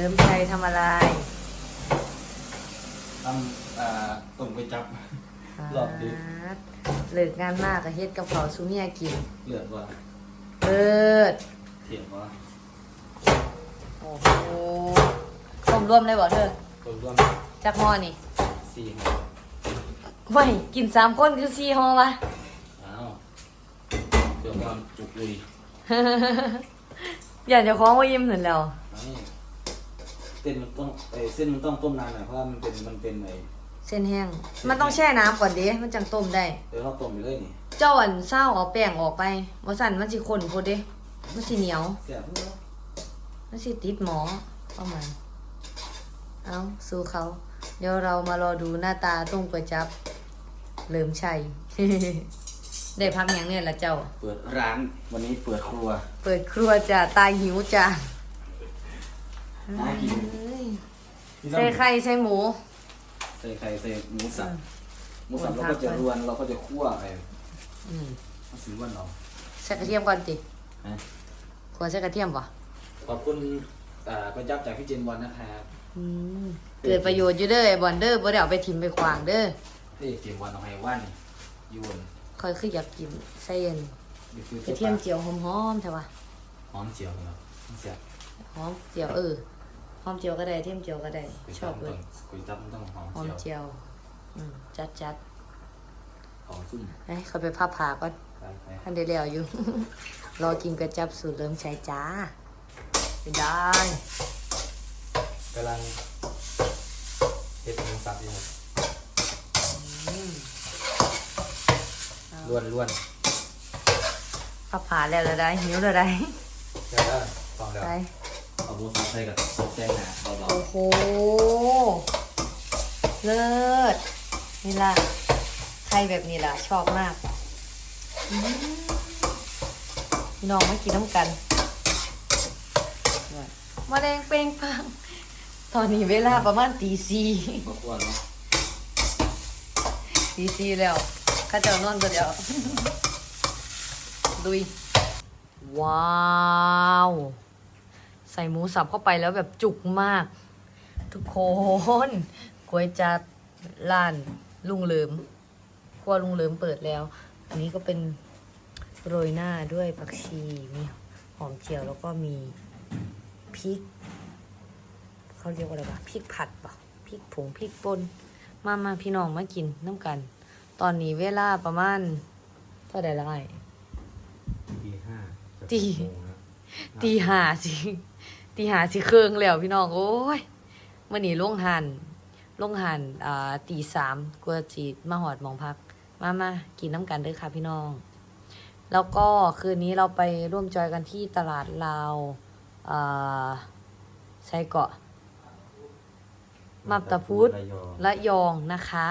ริมชัยทำอะไรทำอ่าต้มก๋วยจับ รอบดึก เลิกงานมากก็เฮ็ดกับเขาวซุเมียกินเลือดว่าเปิด เถียงว่าโอ้โหต้มรวมเลยบ่เธอต้มร่วมจักหม้อนี่สี่ห่อไม่กินสามคนคือสี่ห่อวะ อ้าวเพื่อความจุกลุยอยากจะคล้องว่ายิ้มเห็นแล้ว นี่ เส้นมันต้องเอ้ยเส้นมันต้องต้มนานหน่อยเพราะว่ามันเป็นมันเป็นไอ้เส้นแห้ง มันต้องแช่น้ำก่อนเด้มันจังต้มได้ เดี๋ยวเราต้มไปเลยนี่เจ้าอันเศร้าเอาแป้งออกไปบ่สั่นมันสิข้นโพดเด้มันสิเหนียว เสียบเพื่อมันสิติดหมอประมาณเอาสู้เขา เดี๋ยวเรามารอดูหน้าตาต้มก๋วยจับเหลิมชัย ได้พักอย่างเนี่ยละเจ้า เปิดร้านวันนี้เปิดครัว เปิดครัวจ้ะตายหิวจ้ะ น่ากินเอ้ยพี่ใส่ต้องไข่ใส่หมู ใส่ไข่ใส่หมูสับอืมหมูสับรวนเราก็จะผักรวนเราก็จะคั่วไอ้อืมมะสือวันเราใส่กระเทียมก่อนติฮะควรใส่กระเทียมปะขอบคุณอ่าก๋วยจับจากพี่เจนบอลนะครับอืมเกิดประโยชน์อยู่เด้อไอ้บอลเด้อบ่ได้เอาไปทิมไปขวางเด้อพี่เจนบอลเอาให้ว่านยวนคอยคืออยากกินใส่เย็นนี่คือกระเทียมเจียวหอมๆใช่ปะหอมเจียวเนาะเสียบหอมเจียวเออ หอมเจียวก็ได้เทียมเจียวก็ได้ก๋วยชจัอบบมันเลต้อยงก๋วยจับมันต้องหอมหอมเจียวเจียวอืมจัดจัดหอมซุ่มๆให้เขาไปพับผ่าก็ไปไปท่านได้แล้วอยู่ รอกินกระจับสูตรเริ่มใช้จ้าไปได้กำลังเฮ็ดหมูสับอยู่อืมล้วนล้วนพับผ่าแล้วแล้วได้หิวแล้วได้ใช่แล้วฟังแล้วไป เอาหมูสับใส่กับแจ้งหนาเบาโอ้โห เลิศ นี่ล่ะใครแบบนี้ล่ะ ชอบมากอืมพี่น้องมากินน้ำกันมาแดงเปร่งปัง ตอนนี้เวลาประมาณตีสี่ๆบ่ควรเนาะตีสี่แล้วข้าเจ้านอนตัวเดียวดุยว้าว ใส่หมูสับเข้าไปแล้วแบบจุกมาก ทุกคนก๋วยจับร้านลุงเหลิมครัวลุงเหลิมเปิดแล้ว อันนี้ก็เป็นโรยหน้าด้วยผักชีมีหอมเจียวแล้วก็มีพริกเขาเรียกว่าอะไรวะพริกผัดปะพริกผงพริกป่นมามาพี่น้องมากินน้ำกัน ตอนนี้เวลาประมาณเท่าไหร่ละไอ้ตีห้าจะตีหกโมงแล้ว ตีหาสิตีหาสิเครื่องแล้วพี่น้องโอ้ยมื่อนี้ลงหันลงหันอ่าตีสามกลัวจีมาหอดมองพัก มามากินน้ำกันเด้อค่ะพี่น้อง แล้วก็คืนนี้เราไปร่วมจอยกันที่ตลาดลาวอ่าไซเกาะมับตะพุธระยองละยองนะคะ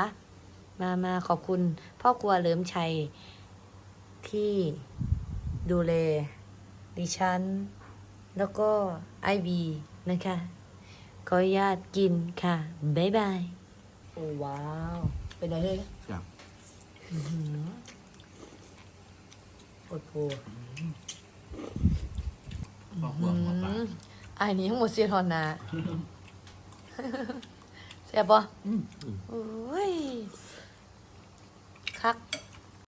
มามาขอบคุณพ่อครัวเลิมชัยที่ดูแล ดิฉัน แล้วก็ไอบีนะคะขออนุญาตกินค่ะ บ๊ายบาย โอ้ว้าว เป็นไงเฮ้ยครับอื้อหือโอ้โหครอบครัวหมอปลาอืมอันนี้หมดเสียทอนนาแซ่บปะโอ้ย